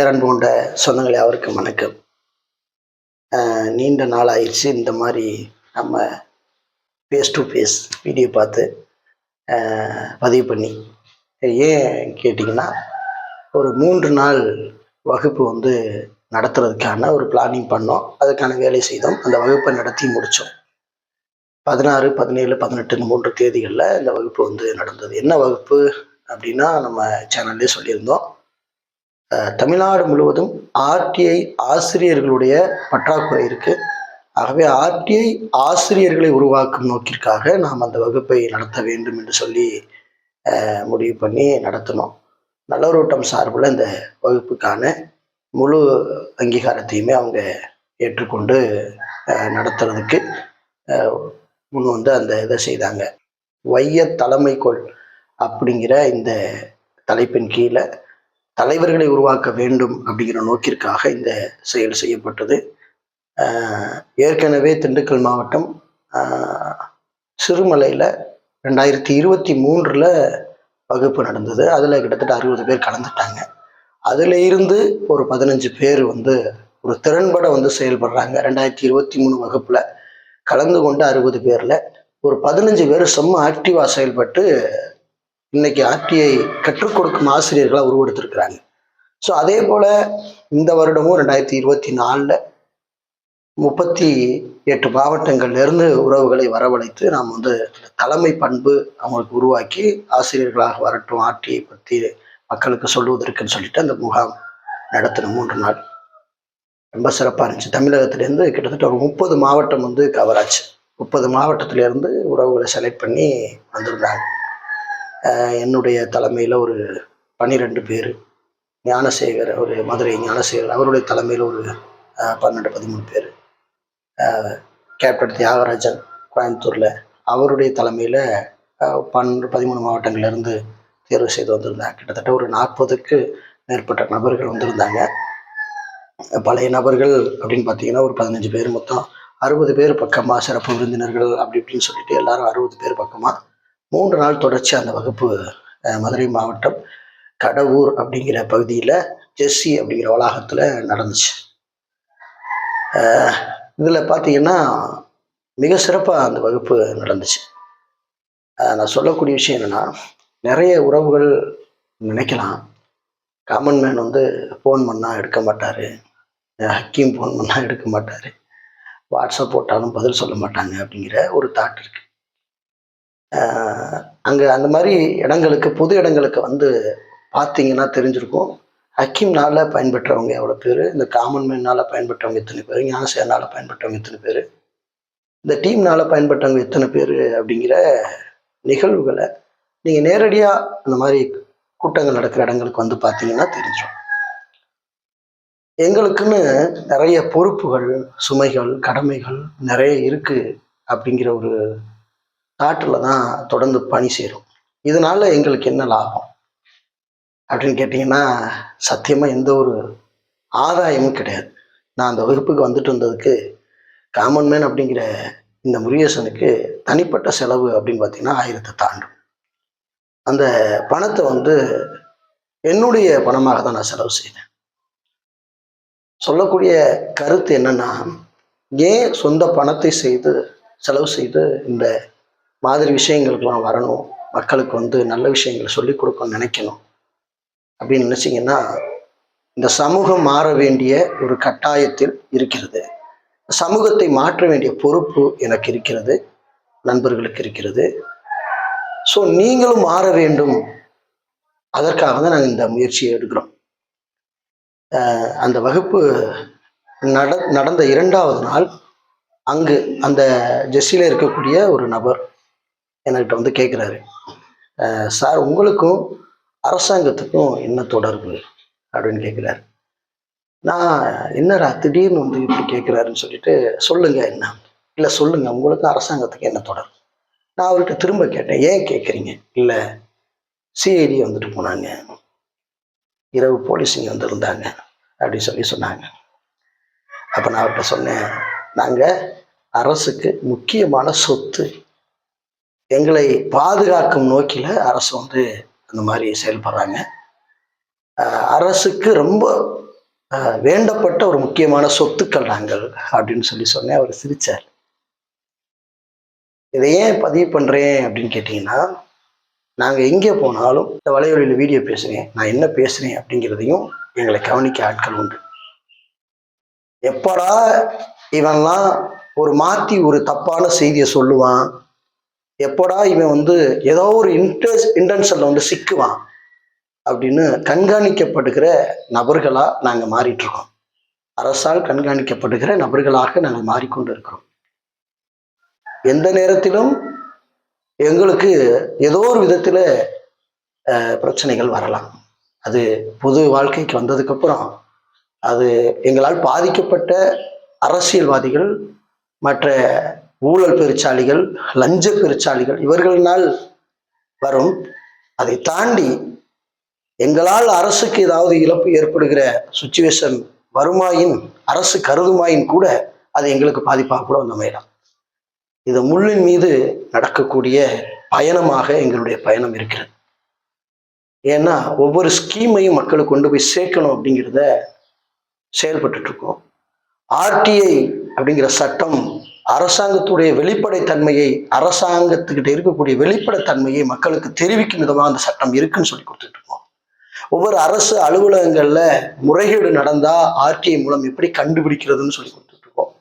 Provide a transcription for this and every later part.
பேரன்பு கொண்ட சொந்தங்களே அவருக்கு வணக்கம். நீண்ட நாள் ஆயிடுச்சு இந்த மாதிரி நம்ம ஃபேஸ் டு ஃபேஸ் வீடியோ பார்த்து பதிவு பண்ணி. ஏன் கேட்டிங்கன்னா ஒரு மூன்று நாள் வகுப்பு வந்து நடத்துறதுக்கான ஒரு பிளானிங் பண்ணோம். அதுக்கான வேலை செய்தோம். அந்த வகுப்பை நடத்தி முடித்தோம் பதினாறு பதினேழு பதினெட்டு மூன்று தேதிகளில் இந்த வகுப்பு வந்து நடந்தது. என்ன வகுப்பு அப்படின்னா நம்ம சேனல்லே சொல்லியிருந்தோம். தமிழ்நாடு முழுவதும் ஆர்டிஐ ஆசிரியர்களுடைய பற்றாக்குறை இருக்கு. ஆகவே ஆர்டிஐ ஆசிரியர்களை உருவாக்கும் நோக்கிற்காக நாம் அந்த வகுப்பை நடத்த வேண்டும் என்று சொல்லி முடிவு பண்ணி நடத்தினோம். நல்லோரோட்டம் சார்பில் இந்த வகுப்புக்கான முழு அங்கீகாரத்தையுமே அவங்க ஏற்றுக்கொண்டு நடத்துறதுக்கு முன் வந்து அந்த இதை செய்தாங்க. வைய தலைமைக்கோள் அப்படிங்கிற இந்த தலைப்பின் கீழே தலைவர்களை உருவாக்க வேண்டும் அப்படிங்கிற நோக்கிற்காக இந்த செயல் செய்யப்பட்டது. ஏற்கனவே திண்டுக்கல் மாவட்டம் சிறுமலையில் ரெண்டாயிரத்தி இருபத்தி மூன்றில் வகுப்பு நடந்தது. அதில் கிட்டத்தட்ட அறுபது பேர் கலந்துட்டாங்க. அதில் இருந்து ஒரு பதினஞ்சு பேர் வந்து ஒரு திறன்பட வந்து செயல்படுறாங்க. ரெண்டாயிரத்தி இருபத்தி மூணு வகுப்பில் கலந்து கொண்டு அறுபது பேரில் ஒரு பதினஞ்சு பேர் செம்ம ஆக்டிவாக செயல்பட்டு இன்னைக்கு ஆர்டிஐ கற்றுக் கொடுக்கும் ஆசிரியர்களாக உருவெடுத்திருக்கிறாங்க. ஸோ அதே போல் இந்த வருடமும் ரெண்டாயிரத்தி இருபத்தி நாலில் முப்பத்தி எட்டு மாவட்டங்கள்லேருந்து உறவுகளை வரவழைத்து நாம் வந்து தலைமை பண்பு அவங்களுக்கு உருவாக்கி ஆசிரியர்களாக வரட்டும் ஆர்டிஐ பற்றி மக்களுக்கு சொல்லுவதற்குன்னு சொல்லிட்டு அந்த முகாம் நடத்தின மூன்று நாள். ரொம்ப சிறப்பாக இருந்துச்சு. தமிழகத்திலேருந்து கிட்டத்தட்ட ஒரு முப்பது மாவட்டம் வந்து கவர் ஆச்சு. முப்பது மாவட்டத்திலேருந்து உறவுகளை செலக்ட் பண்ணி வந்திருந்தாங்க. என்னுடைய தலைமையில் ஒரு பன்னிரெண்டு பேர் ஞானசேகர் ஒரு மதுரை ஞானசேகர் அவருடைய தலைமையில் ஒரு பன்னெண்டு பதிமூணு பேர். கேப்டன் தியாகராஜன் கோயம்புத்தூரில் அவருடைய தலைமையில் பன்னெண்டு பதிமூணு மாவட்டங்கள்லேருந்து தேர்வு செய்து வந்திருந்தாங்க. கிட்டத்தட்ட ஒரு நாற்பதுக்கு மேற்பட்ட நபர்கள் வந்திருந்தாங்க. பழைய நபர்கள் அப்படின்னு பார்த்தீங்கன்னா ஒரு பதினஞ்சு பேர் மொத்தம். அறுபது பேர் பக்கமாக சிறப்பு விருந்தினர்கள் அப்படி இப்படின்னு சொல்லிட்டு எல்லாரும் அறுபது பேர் பக்கமாக மூன்று நாள் தொடர்ச்சி அந்த வகுப்பு மதுரை மாவட்டம் கடவூர் அப்படிங்கிற பகுதியில் ஜெஸ்ஸி அப்படிங்கிற வளாகத்தில் நடந்துச்சு. இதில் பார்த்தீங்கன்னா மிக சிறப்பாக அந்த வகுப்பு நடந்துச்சு. நான் சொல்லக்கூடிய விஷயம் என்னென்னா நிறைய உறவுகள் நினைக்கலாம். காமன் மேன் வந்து ஃபோன் பண்ணால் எடுக்க மாட்டார். ஹக்கீம் ஃபோன் பண்ணால் எடுக்க மாட்டார். வாட்ஸ்அப் போட்டாலும் பதில் சொல்ல மாட்டாங்க அப்படிங்கிற ஒரு தாட் இருக்குது அங்கே அந்த மாதிரி இடங்களுக்கு புது இடங்களுக்கு வந்து பார்த்தீங்கன்னா தெரிஞ்சிருக்கும். ஹக்கீம்னால பயன்பெற்றவங்க எவ்வளோ பேர்? இந்த காமன் மேனால் பயன்பெற்றவங்க எத்தனை பேர்? ஞானசேனால் பயன்பெற்றவங்க எத்தனை பேர்? இந்த டீம்னால் பயன்பெற்றவங்க எத்தனை பேர்? அப்படிங்கிற நிகழ்வுகளை நீங்கள் நேரடியாக அந்த மாதிரி கூட்டங்கள் நடக்கிற இடங்களுக்கு வந்து பார்த்தீங்கன்னா தெரிஞ்சிடும். எங்களுக்குன்னு நிறைய பொறுப்புகள் சுமைகள் கடமைகள் நிறைய இருக்குது அப்படிங்கிற ஒரு தாட்டில் தான் தொடர்ந்து பணி சேரும். இதனால எங்களுக்கு என்ன லாபம்? அப்படின்னு கேட்டிங்கன்னா சத்தியமாக எந்த ஒரு ஆதாயமும் கிடையாது. நான் அந்த வகுப்புக்கு வந்துட்டு வந்ததுக்கு காமன் மேன் அப்படிங்கிற இந்த முருகேசனுக்கு தனிப்பட்ட செலவு அப்படின்னு பார்த்தீங்கன்னா ஆயிரத்தை தாண்டும். அந்த பணத்தை வந்து என்னுடைய பணமாக தான் நான் செலவு செய்தேன். சொல்லக்கூடிய கருத்து என்னன்னா ஏன் சொந்த பணத்தை செய்து செலவு செய்து இந்த மாதிரி விஷயங்களுக்கெல்லாம் வரணும். மக்களுக்கு வந்து நல்ல விஷயங்களை சொல்லிக் கொடுக்கணும்னு நினைக்கணும். அப்படின்னு நினைச்சீங்கன்னா இந்த சமூகம் மாற வேண்டிய ஒரு கட்டாயத்தில் இருக்கிறது. சமூகத்தை மாற்ற வேண்டிய பொறுப்பு எனக்கு இருக்கிறது. நண்பர்களுக்கு இருக்கிறது. ஸோ நீங்களும் மாற வேண்டும். அதற்காக தான் நாங்கள் இந்த முயற்சியை எடுக்கிறோம். அஹ் அந்த வகுப்பு நட நடந்த இரண்டாவது நாள் அங்கு அந்த ஜெஸ்ஸியில் இருக்கக்கூடிய ஒரு நபர் என்கிட்ட வந்து கேட்குறாரு சார் உங்களுக்கும் அரசாங்கத்துக்கும் என்ன தொடர்பு? அப்படின்னு கேட்குறாரு நான் என்னடா திடீர்னு வந்து இப்படி கேட்குறாருன்னு சொல்லிட்டு சொல்லுங்க என்ன? இல்லை சொல்லுங்க உங்களுக்கும் அரசாங்கத்துக்கு என்ன தொடர்பு? நான் அவர்கிட்ட திரும்ப கேட்டேன். ஏன் கேட்குறீங்க இல்லை சிஐடி வந்துட்டு போனாங்க. இரவு போலீஸ் இங்கே வந்திருந்தாங்க அப்படின்னு சொல்லி சொன்னாங்க. அப்போ நான் அவர்கிட்ட சொன்னேன் நாங்கள் அரசுக்கு முக்கியமான சொத்து எங்களை பாதுகாக்கும் நோக்கில் அரசு வந்து அந்த மாதிரி செயல்படுறாங்க. அரசுக்கு ரொம்ப வேண்டப்பட்ட ஒரு முக்கியமான சொத்துக்கள் நாங்கள் அப்படின்னு சொல்லி சொன்னேன். அவர் சிரிச்சார். இதை ஏன் பதிவு பண்ணுறேன் அப்படின்னு கேட்டிங்கன்னா நாங்கள் எங்கே போனாலும் இந்த வலைவழியில் வீடியோ பேசுகிறேன் நான் என்ன பேசுகிறேன் அப்படிங்கிறதையும் எங்களை கவனிக்க ஆட்கள் உண்டு. எப்படா இவன்லாம் ஒரு மாற்றி ஒரு தப்பான செய்தியை சொல்லுவான் எப்படா இவன் வந்து ஏதோ ஒரு இன்டென்ஸ் இன்டென்ஷனில் வந்து சிக்குவான் அப்படின்னு கண்காணிக்கப்படுகிற நபர்களாக நாங்கள் மாறிட்டு இருக்கோம் அரசால் கண்காணிக்கப்படுகிற நபர்களாக நாங்கள் மாறிக்கொண்டு இருக்கிறோம் எந்த நேரத்திலும் எங்களுக்கு ஏதோ ஒரு விதத்தில் பிரச்சனைகள் வரலாம். அது பொது வாழ்க்கைக்கு வந்ததுக்கப்புறம் அது எங்களால் பாதிக்கப்பட்ட அரசியல்வாதிகள் மற்ற ஊழல் பெருச்சாளிகள் லஞ்ச பெருச்சாளிகள் இவர்களினால் வரும். அதை தாண்டி எங்களால் அரசுக்கு ஏதாவது இழப்பு ஏற்படுகிற சுச்சுவேஷன் வருமாயின் அரசு கருதுமாயின் கூட அது எங்களுக்கு பாதிப்பாக கூட வந்து அமையலாம். இது முள்ளின் மீது நடக்கக்கூடிய பயணமாக எங்களுடைய பயணம் இருக்கிறது. ஏன்னா ஒவ்வொரு ஸ்கீமையும் மக்களுக்கு கொண்டு போய் சேர்க்கணும் அப்படிங்கிறத செயல்பட்டு இருக்கோம். ஆர்டிஐ அப்படிங்கிற சட்டம் அரசாங்கத்துடைய வெளிப்படைத்தன்மையை அரசாங்கத்துக்கிட்ட இருக்கக்கூடிய வெளிப்படைத்தன்மையை மக்களுக்கு தெரிவிக்கும் விதமாக அந்த சட்டம் இருக்குன்னு சொல்லி கொடுத்துட்டு இருக்கோம். ஒவ்வொரு அரசு அலுவலகங்கள்ல முறைகேடு நடந்தா ஆர்டிஐ மூலம் எப்படி கண்டுபிடிக்கிறதுன்னு சொல்லி கொடுத்துட்டு இருக்கோம்.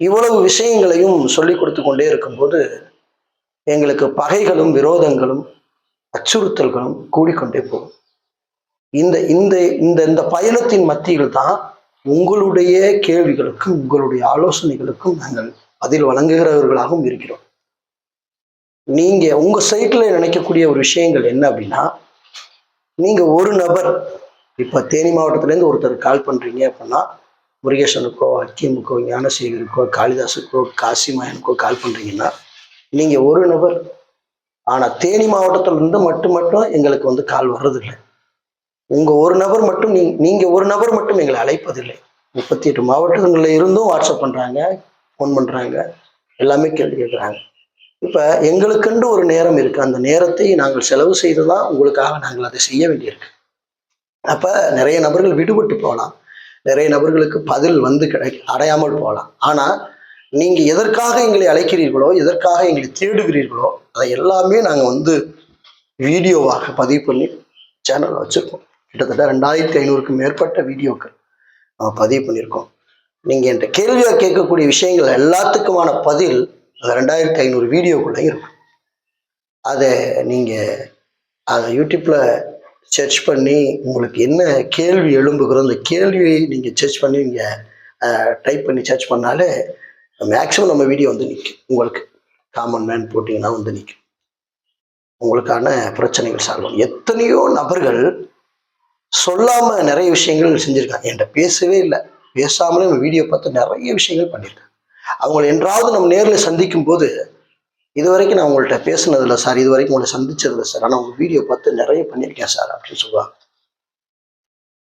இவ்வளவு விஷயங்களையும் சொல்லி கொடுத்து கொண்டே இருக்கும்போது எங்களுக்கு பகைகளும் விரோதங்களும் அச்சுறுத்தல்களும் கூடிக்கொண்டே போகும். இந்த இந்த இந்த இந்த பயணத்தின் மத்தியில் தான் உங்களுடைய கேள்விகளுக்கும் உங்களுடைய ஆலோசனைகளுக்கும் நாங்கள் பதில் வழங்குகிறவர்களாகவும் இருக்கிறோம். நீங்க உங்க சைட்ல நினைக்கக்கூடிய ஒரு விஷயங்கள் என்ன அப்படின்னா நீங்க ஒரு நபர் இப்ப தேனி மாவட்டத்துல இருந்து ஒருத்தர் கால் பண்றீங்க அப்படின்னா முருகேசனுக்கோ அக்கியமுக்கோ ஞானசேகருக்கோ காளிதாசுக்கோ காசிமாயனுக்கோ கால் பண்றீங்கன்னா நீங்க ஒரு நபர். ஆனா தேனி மாவட்டத்துல இருந்து மட்டும் மட்டும் எங்களுக்கு வந்து கால் வர்றதில்லை. உங்க ஒரு நபர் மட்டும் நீ நீங்க ஒரு நபர் மட்டும் எங்களை அழைப்பதில்லை. முப்பத்தி எட்டு மாவட்டங்களில் இருந்தும் வாட்ஸ்அப் பண்றாங்க ஃபோன் பண்றாங்க எல்லாமே கேள்வி கேட்குறாங்க இப்ப எங்களுக்கென்று ஒரு நேரம் இருக்கு. அந்த நேரத்தை நாங்கள் செலவு செய்து தான் உங்களுக்காக நாங்கள் அதை செய்ய வேண்டியிருக்கு. அப்ப நிறைய நபர்கள் விடுபட்டு போகலாம். நிறைய நபர்களுக்கு பதில் வந்து கிடை அடையாமல் போகலாம். ஆனா நீங்க எதற்காக எங்களை அழைக்கிறீர்களோ எதற்காக எங்களை தேடுகிறீர்களோ அதை எல்லாமே நாங்கள் வந்து வீடியோவாக பதிவு பண்ணி சேனல் வச்சிருக்கோம். கிட்டத்தட்ட ரெண்டாயிரத்தி ஐநூறுக்கும் மேற்பட்ட வீடியோக்கள் நம்ம பதிவு பண்ணியிருக்கோம். நீங்கள் என்கிட்ட கேள்வியாக கேட்கக்கூடிய விஷயங்கள் எல்லாத்துக்குமான பதில் அந்த ரெண்டாயிரத்தி ஐநூறு வீடியோக்குள்ளே இருக்கும். அதை நீங்கள் அதை யூடியூப்பில் சர்ச் பண்ணி உங்களுக்கு என்ன கேள்வி எழும்புகிறோ அந்த கேள்வியை நீங்கள் சர்ச் பண்ணி நீங்கள் டைப் பண்ணி சர்ச் பண்ணாலே மேக்ஸிமம் நம்ம வீடியோ வந்து நிற்கும் உங்களுக்கு காமன் மேன் போட்டிங்கன்னா வந்து நிற்கும் உங்களுக்கான பிரச்சனைகள் சால்வ் எத்தனையோ நபர்கள் சொல்லாம நிறைய விஷயங்கள் செஞ்சிருக்காங்க. என்கிட்ட பேசவே இல்லை. பேசாமலே நம்ம வீடியோ பார்த்து நிறைய விஷயங்கள் பண்ணியிருக்காங்க அவங்கள என்றாவது நம்ம நேரில் சந்திக்கும் போது இது வரைக்கும் நான் உங்கள்கிட்ட பேசுனதில்ல சார் இது வரைக்கும் உங்களை சந்திச்சதில்ல சார் ஆனால் உங்கள் வீடியோ பார்த்து நிறைய பண்ணியிருக்கேன் சார் அப்படின்னு சொல்லுவாங்க.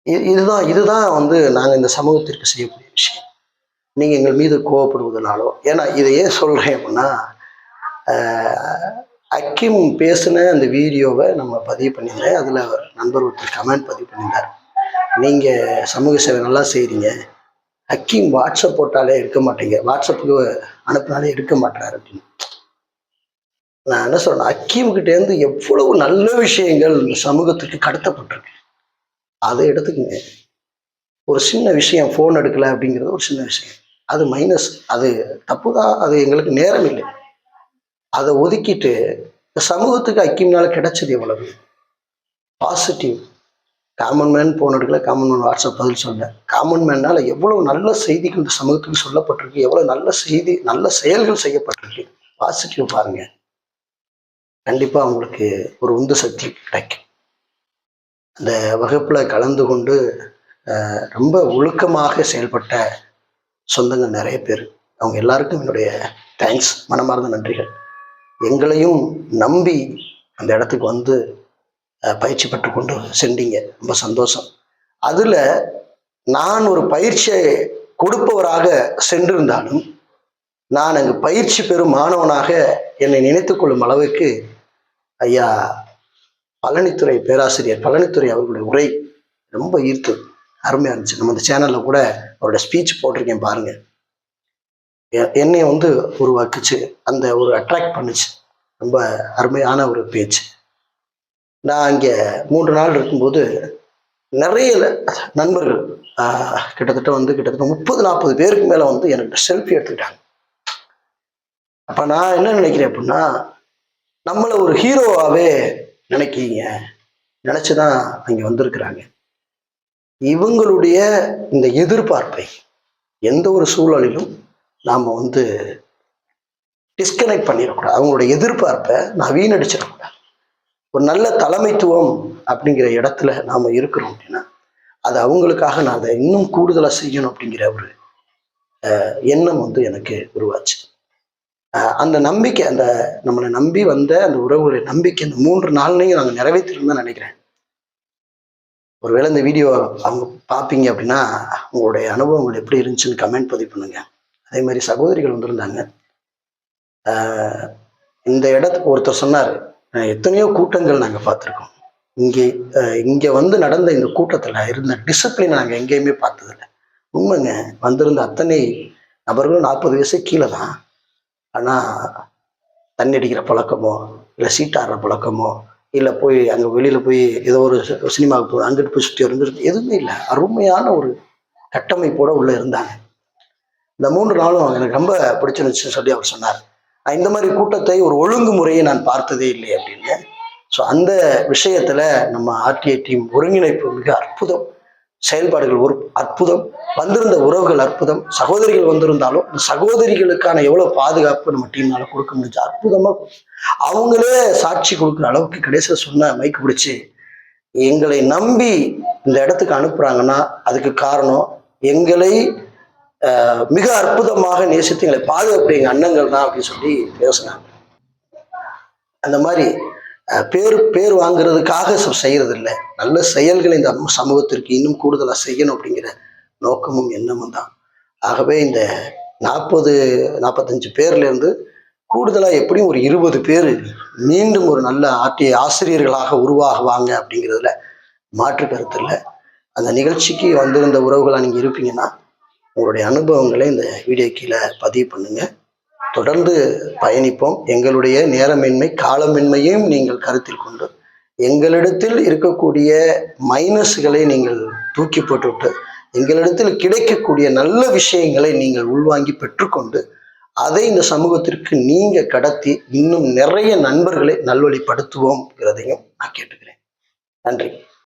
இது- இதுதான் இதுதான் வந்து நாங்கள் இந்த சமூகத்திற்கு செய்யக்கூடிய விஷயம். நீங்கள் எங்கள் மீது கோவப்படுவதனாலோ ஏன்னா இதை ஏன் சொல்கிறேன் அப்படின்னா அக்கிம் பேசின அந்த வீடியோவை நம்ம பதிவு பண்ணியிருந்தேன் அதில் அவர் நண்பர் ஒருத்தர் கமெண்ட் பதிவு பண்ணியிருந்தார். நீங்கள் சமூக சேவை நல்லா செய்கிறீங்க அக்கிம் வாட்ஸ்அப் போட்டாலே எடுக்க மாட்டீங்க. வாட்ஸ்அப்புக்கு அனுப்பினாலே எடுக்க மாட்டார் அப்படின்னு. நான் என்ன சொல்றேன் அக்கீம்கிட்டேருந்து எவ்வளவு நல்ல விஷயங்கள் இந்த சமூகத்துக்கு கடத்தப்பட்டிருக்கு. அதை எடுத்துக்கங்க. ஒரு சின்ன விஷயம் ஃபோன் எடுக்கலை அப்படிங்கிறது ஒரு சின்ன விஷயம். அது மைனஸ் அது தப்பு தான். அது எங்களுக்கு நேரம் இல்லை. அதை ஒதுக்கிட்டு சமூகத்துக்கு அக்கிம்னால கிடைச்சது எவ்வளவு? பாசிட்டிவ் காமன் மேன் போன இடத்துல காமன் மேன் வாட்ஸ்அப் பதில் சொன்னேன். காமன் மேனால எவ்வளவு நல்ல செய்திகள் இந்த சமூகத்துக்கு சொல்லப்பட்டிருக்கு எவ்வளவு நல்ல செய்தி நல்ல செயல்கள் செய்யப்பட்டிருக்கு. பாசிட்டிவ் பாருங்க. கண்டிப்பா உங்களுக்கு ஒரு உந்து சக்தி கிடைக்கும். அந்த வகுப்புல கலந்து கொண்டு ரொம்ப ஒழுக்கமாக செயல்பட்ட சொந்தங்கள் நிறைய பேர். அவங்க எல்லாருக்கும் என்னுடைய தேங்க்ஸ் மனமார்ந்த நன்றிகள். எங்களையும் நம்பி அந்த இடத்துக்கு வந்து பயிற்சி பெற்று கொண்டு சென்றீங்க. ரொம்ப சந்தோஷம். அதில் நான் ஒரு பயிற்சியை கொடுப்பவராக சென்றிருந்தாலும் நான் அங்கு பயிற்சி பெறும் மாணவனாக என்னை நினைத்து கொள்ளும் அளவுக்கு ஐயா பழனித்துறை பேராசிரியர் பழனித்துறை அவர்களுடைய உரை ரொம்ப ஈர்த்தது அருமையாக இருந்துச்சு. நம்ம இந்த சேனலில் கூட அவரோட ஸ்பீச் போட்டிருக்கேன் பாருங்கள் என்னை வந்து உருவாக்குச்சு. அந்த ஒரு அட்ராக்ட் பண்ணுச்சு. ரொம்ப அருமையான ஒரு பேச்சு. நான் இங்கே மூன்று நாள் இருக்கும்போது நிறைய நண்பர்கள் ஆஹ், கிட்டத்தட்ட வந்து கிட்டத்தட்ட முப்பது நாற்பது பேருக்கு மேலே வந்து எனக்கு செல்ஃபி எடுத்துக்கிட்டாங்க. அப்போ நான் என்ன நினைக்கிறேன் அப்படின்னா நம்மளை ஒரு ஹீரோவாகவே நினைக்கிங்க நினச்சி தான் அங்கே வந்திருக்கிறாங்க. இவங்களுடைய இந்த எதிர்பார்ப்பை எந்த ஒரு சூழலிலும் நாம் வந்து டிஸ்கனெக்ட் பண்ணிடக்கூடாது அவங்களோட எதிர்பார்ப்பை நான் வீணடிச்சிடக்கூடாது ஒரு நல்ல தலைமைத்துவம் அப்படிங்கிற இடத்துல நாம் இருக்கிறோம் அப்படின்னா அது அவங்களுக்காக நான் அதை இன்னும் கூடுதலாக செய்யணும் அப்படிங்கிற ஒரு எண்ணம் வந்து எனக்கு உருவாச்சு. அந்த நம்பிக்கை அந்த நம்மளை நம்பி வந்த அந்த உறவுகளுடைய நம்பிக்கை இந்த மூன்று நாள்லையும் நாங்கள் நிறைவேற்றிருந்தோம் நினைக்கிறேன். ஒருவேளை இந்த வீடியோ அவங்க பார்ப்பீங்க அப்படின்னா உங்களுடைய அனுபவங்கள் எப்படி இருந்துச்சுன்னு கமெண்ட் பதிவு பண்ணுங்க. அதே மாதிரி சகோதரிகள் வந்திருந்தாங்க. இந்த இடத்துக்கு ஒருத்தர் சொன்னார் எத்தனையோ கூட்டங்கள் நாங்கள் பார்த்துருக்கோம். இங்கே இங்கே வந்து நடந்த இந்த கூட்டத்தில் இருந்த டிசிப்ளின் நாங்கள் எங்கேயுமே பார்த்ததில்ல. உண்மைங்க வந்திருந்த அத்தனை நபர்களும் நாற்பது வயசு கீழே தான். ஆனால் தண்ணி அடிக்கிற பழக்கமோ இல்லை சீட்டாடுற பழக்கமோ இல்லை போய் அங்கே வெளியில் போய் ஏதோ ஒரு சினிமாவுக்கு போய் அங்கிட்டு போய் சுற்றி வந்துருக்கு எதுவுமே இல்லை. அருமையான ஒரு கட்டமைப்போட உள்ளே இருந்தாங்க. இந்த மூன்று நாளும் எனக்கு ரொம்ப பிடிச்சிருந்துச்சுன்னு சொல்லி அவர் சொன்னார். இந்த மாதிரி கூட்டத்தை ஒரு ஒழுங்குமுறையை நான் பார்த்ததே இல்லை அப்படின்னு. ஸோ அந்த விஷயத்துல நம்ம ஆர்டிஐ டீம் ஒருங்கிணைப்பு மிக அற்புதம். செயல்பாடுகள் ஒரு அற்புதம். வந்திருந்த உறவுகள் அற்புதம். சகோதரிகள் வந்திருந்தாலும் இந்த சகோதரிகளுக்கான எவ்வளவு பாதுகாப்பு நம்ம டீம்னால கொடுக்க முடிஞ்சு அற்புதமாக அவங்களே சாட்சி கொடுக்குற அளவுக்கு கடைசியில் சொன்ன மைக்கு பிடிச்சி எங்களை நம்பி இந்த இடத்துக்கு அனுப்புறாங்கன்னா அதுக்கு காரணம் எங்களை மிக அற்புதமாக நேசித்து எங்களை பாதுகாப்பு அண்ணங்கள் தான் அப்படின்னு சொல்லி பேசினாங்க. அந்த மாதிரி பேர் பேர் வாங்குறதுக்காக ச- செய்யறது இல்லை நல்ல செயல்களை இந்த சமூகத்திற்கு இன்னும் கூடுதலாக செய்யணும் அப்படிங்கிற நோக்கமும் எண்ணமும் தான். ஆகவே இந்த நாற்பது நாற்பத்தஞ்சு பேர்லேருந்து கூடுதலாக எப்படியும் ஒரு இருபது பேர் மீண்டும் ஒரு நல்ல ஆட்டிய ஆசிரியர்களாக உருவாகுவாங்க அப்படிங்கிறதுல மாற்று கருத்து இல்லை. அந்த நிகழ்ச்சிக்கு வந்திருந்த உறவுகளாக நீங்கள் இருப்பீங்கன்னா உங்களுடைய அனுபவங்களை இந்த வீடியோ கீழே பதிவு பண்ணுங்க. தொடர்ந்து பயணிப்போம். எங்களுடைய நேரமின்மை காலமின்மையும் நீங்கள் கருத்தில் கொண்டு எங்களிடத்தில் இருக்கக்கூடிய மைனஸ்களை நீங்கள் தூக்கி போட்டுவிட்டு எங்களிடத்தில் கிடைக்கக்கூடிய நல்ல விஷயங்களை நீங்கள் உள்வாங்கி பெற்றுக்கொண்டு அதை இந்த சமூகத்திற்கு நீங்க கடத்தி இன்னும் நிறைய நண்பர்களை நல்வழிப்படுத்துவோம்ங்கிறதையும் நான் கேட்டுக்கிறேன். நன்றி.